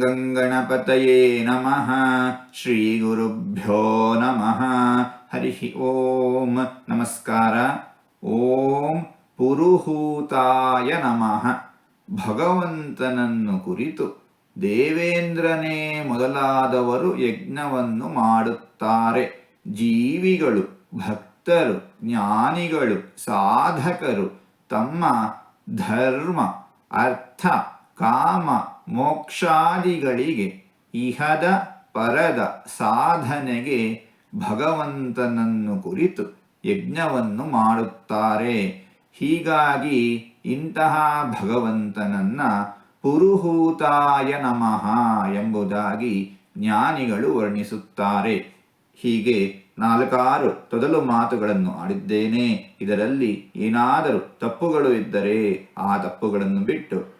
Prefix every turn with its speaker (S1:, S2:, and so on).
S1: ಗಂಗಣಪತಯೇ ನಮಃ ಶ್ರೀ ಗುರುಭ್ಯೋ ನಮಃ ಹರಿ ಓಂ ನಮಸ್ಕಾರ ಓಂ ಪುರುಹೂತಾಯ ನಮಃ ಭಗವಂತನನ್ನು ಕುರಿತು ದೇವೇಂದ್ರನೇ ಮೊದಲಾದವರು ಯಜ್ಞವನ್ನು ಮಾಡುತ್ತಾರೆ. ಜೀವಿಗಳು, ಭಕ್ತರು, ಜ್ಞಾನಿಗಳು, ಸಾಧಕರು ತಮ್ಮ ಧರ್ಮ, ಅರ್ಥ, ಕಾಮ ಮೋಕ್ಷಾದಿಗಳಿಗೆ ಇಹದ ಪರದ ಸಾಧನೆಗೆ ಭಗವಂತನನ್ನು ಕುರಿತು ಯಜ್ಞವನ್ನು ಮಾಡುತ್ತಾರೆ. ಹೀಗಾಗಿ ಇಂತಹ ಭಗವಂತನನ್ನ ಪುರುಹೂತಾಯ ನಮಃ ಎಂಬುದಾಗಿ ಜ್ಞಾನಿಗಳು ವರ್ಣಿಸುತ್ತಾರೆ. ಹೀಗೆ ನಾಲ್ಕಾರು ತೊದಲು ಮಾತುಗಳನ್ನು ಆಡಿದ್ದೇನೆ. ಇದರಲ್ಲಿ ಏನಾದರೂ ತಪ್ಪುಗಳು ಇದ್ದರೆ ಆ ತಪ್ಪುಗಳನ್ನು ಬಿಟ್ಟು